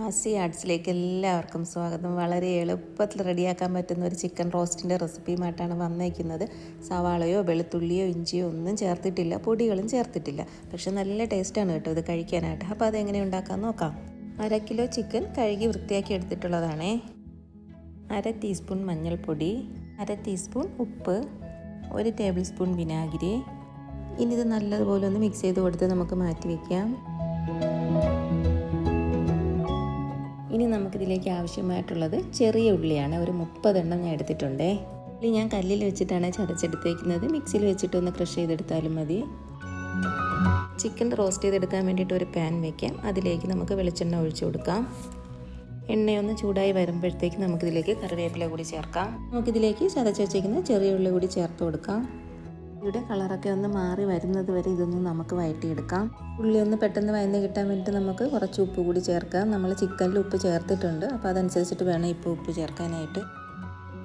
ആസി ആർട്സിലേക്ക് എല്ലാവർക്കും സ്വാഗതം. വളരെ എളുപ്പത്തിൽ റെഡിയാക്കാൻ പറ്റുന്ന ഒരു ചിക്കൻ റോസ്റ്റിന്റെ റെസിപ്പിയുമായിട്ടാണ് വന്നേക്കുന്നത്. സവാളയോ വെളുത്തുള്ളിയോ ഇഞ്ചിയോ ഒന്നും ചേർത്തിട്ടില്ല പൊടികളും ചേർത്തിട്ടില്ല. പക്ഷെ നല്ല ടേസ്റ്റാണ് കേട്ടോ ഇത് കഴിക്കാനായിട്ട്. അപ്പോൾ അതെങ്ങനെ ഉണ്ടാക്കാൻ നോക്കാം. അര കിലോ ചിക്കൻ കഴുകി വൃത്തിയാക്കി എടുത്തിട്ടുള്ളതാണേ. അര ടീസ്പൂൺ മഞ്ഞൾപ്പൊടി അര ടീസ്പൂൺ ഉപ്പ് ഒരു ടേബിൾ സ്പൂൺ വിനാഗിരി. ഇനി ഇത് നല്ലതുപോലെ ഒന്ന് മിക്സ് ചെയ്ത് കൊടുത്ത് നമുക്ക് മാറ്റി വയ്ക്കാം നമുക്കിതിലേക്ക് ആവശ്യമായിട്ടുള്ളത് ചെറിയ ഉള്ളിയാണ്. ഒരു മുപ്പതെണ്ണം ഞാൻ എടുത്തിട്ടുണ്ടേ. ഉള്ളി ഞാൻ കല്ലിൽ വെച്ചിട്ടാണ് ചതച്ചെടുത്തേക്കുന്നത്. മിക്സിയിൽ വെച്ചിട്ട് ഒന്ന് ക്രഷ് ചെയ്തെടുത്താലും മതി. ചിക്കൻ റോസ്റ്റ് ചെയ്തെടുക്കാൻ വേണ്ടിയിട്ട് ഒരു പാൻ വെക്കാം. അതിലേക്ക് നമുക്ക് വെളിച്ചെണ്ണ ഒഴിച്ചു കൊടുക്കാം. എണ്ണയൊന്ന് ചൂടായി വരുമ്പോഴത്തേക്ക് നമുക്കിതിലേക്ക് കറിവേപ്പില കൂടി ചേർക്കാം. നമുക്കിതിലേക്ക് ചതച്ച് വെച്ചേക്കുന്ന ചെറിയ ഉള്ളി കൂടി ചേർത്ത് കൊടുക്കാം. ഇവിടെ കളറൊക്കെ ഒന്ന് മാറി വരുന്നത് വരെ ഇതൊന്ന് നമുക്ക് വഴറ്റിയെടുക്കാം. ഉള്ളി ഒന്ന് പെട്ടെന്ന് വയന്ന് കിട്ടാൻ വേണ്ടിയിട്ട് നമുക്ക് കുറച്ച് ഉപ്പ് കൂടി ചേർക്കാം. നമ്മൾ ചിക്കനിൽ ഉപ്പ് ചേർത്തിട്ടുണ്ട്. അപ്പോൾ അതനുസരിച്ചിട്ട് വേണം ഇപ്പോൾ ഉപ്പ് ചേർക്കാനായിട്ട്.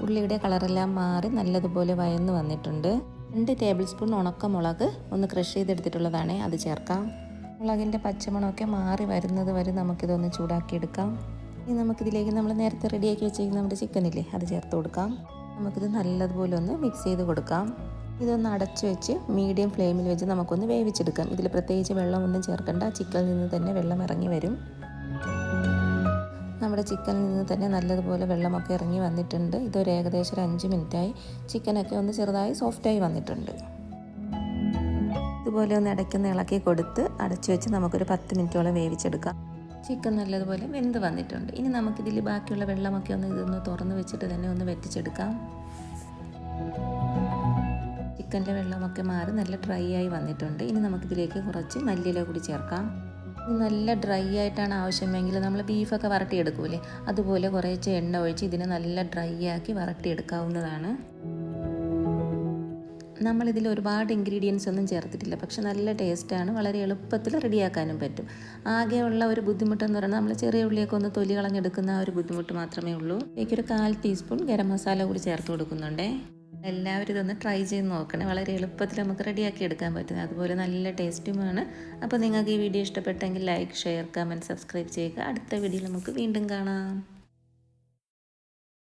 ഉള്ളിയുടെ കളറെല്ലാം മാറി നല്ലതുപോലെ വയന്ന് വന്നിട്ടുണ്ട്. രണ്ട് ടേബിൾ സ്പൂൺ ഉണക്കമുളക് ഒന്ന് ക്രഷ് ചെയ്തെടുത്തിട്ടുള്ളതാണ്. അത് ചേർക്കാം. മുളകിന്റെ പച്ചമണമൊക്കെ മാറി വരുന്നത് വരെ നമുക്കിതൊന്ന് ചൂടാക്കിയെടുക്കാം. ഇനി നമുക്കിതിലേക്ക് നമ്മൾ നേരത്തെ റെഡിയാക്കി വെച്ചിരിക്കുന്ന നമ്മുടെ ചിക്കനില്ലേ അത് ചേർത്ത് കൊടുക്കാം. നമുക്കിത് നല്ലതുപോലെ ഒന്ന് മിക്സ് ചെയ്ത് കൊടുക്കാം. ഇതൊന്ന് അടച്ചു വെച്ച് മീഡിയം ഫ്ലെയിമിൽ വെച്ച് നമുക്കൊന്ന് വേവിച്ചെടുക്കാം. ഇതിൽ പ്രത്യേകിച്ച് വെള്ളമൊന്നും ചേർക്കണ്ട. ചിക്കനിൽ നിന്ന് തന്നെ വെള്ളം ഇറങ്ങി വരും. നമ്മുടെ ചിക്കനിൽ നിന്ന് തന്നെ നല്ലതുപോലെ വെള്ളമൊക്കെ ഇറങ്ങി വന്നിട്ടുണ്ട്. ഇതൊരു ഏകദേശം ഒരു അഞ്ച് മിനിറ്റായി. ചിക്കനൊക്കെ ഒന്ന് ചെറുതായി സോഫ്റ്റായി വന്നിട്ടുണ്ട്. ഇതുപോലെ ഒന്ന് ഇടയ്ക്കൊന്ന് ഇളക്കി കൊടുത്ത് അടച്ചു വെച്ച് നമുക്കൊരു പത്ത് മിനിറ്റോളം വേവിച്ചെടുക്കാം. ചിക്കൻ നല്ലതുപോലെ വെന്ത് വന്നിട്ടുണ്ട്. ഇനി നമുക്കിതിൽ ബാക്കിയുള്ള വെള്ളമൊക്കെ ഒന്ന് ഇതൊന്ന് തുറന്ന് വെച്ചിട്ട് തന്നെ ഒന്ന് വെറ്റിച്ചെടുക്കാം. ചിക്കന്റെ വെള്ളമൊക്കെ മാറി നല്ല ഡ്രൈ ആയി വന്നിട്ടുണ്ട്. ഇനി നമുക്കിതിലേക്ക് കുറച്ച് മല്ലിയില കൂടി ചേർക്കാം. നല്ല ഡ്രൈ ആയിട്ടാണ് ആവശ്യമെങ്കിൽ നമ്മൾ ബീഫൊക്കെ വരട്ടിയെടുക്കൂലേ? അതുപോലെ കുറേശ്ശെ എണ്ണ ഒഴിച്ച് ഇതിനെ നല്ല ഡ്രൈ ആക്കി വരട്ടിയെടുക്കാവുന്നതാണ്. നമ്മളിതിൽ ഒരുപാട് ഇൻഗ്രീഡിയൻസ് ഒന്നും ചേർത്തിട്ടില്ല. പക്ഷെ നല്ല ടേസ്റ്റാണ് വളരെ എളുപ്പത്തിൽ റെഡിയാക്കാനും പറ്റും. ആകെയുള്ള ഒരു ബുദ്ധിമുട്ടെന്ന് പറയുന്നത് നമ്മൾ ചെറിയ ഉള്ളിയൊക്കെ ഒന്ന് തൊലി കളഞ്ഞെടുക്കുന്ന ആ ഒരു ബുദ്ധിമുട്ട് മാത്രമേ ഉള്ളൂ. എനിക്കൊരു കാൽ ടീസ്പൂൺ ഗരം മസാല കൂടി ചേർത്ത് കൊടുക്കുന്നുണ്ടേ. എല്ലാവരും ഇതൊന്ന് ട്രൈ ചെയ്ത് നോക്കണേ. വളരെ എളുപ്പത്തിൽ നമുക്ക് റെഡിയാക്കി എടുക്കാൻ പറ്റുന്നത്. അതുപോലെ നല്ല ടേസ്റ്റുമാണ് അപ്പോൾ നിങ്ങൾക്ക് ഈ വീഡിയോ ഇഷ്ടപ്പെട്ടെങ്കിൽ ലൈക്ക് ഷെയർ കമന്റ് സബ്സ്ക്രൈബ് ചെയ്യുക. അടുത്ത വീഡിയോയിൽ നമുക്ക് വീണ്ടും കാണാം.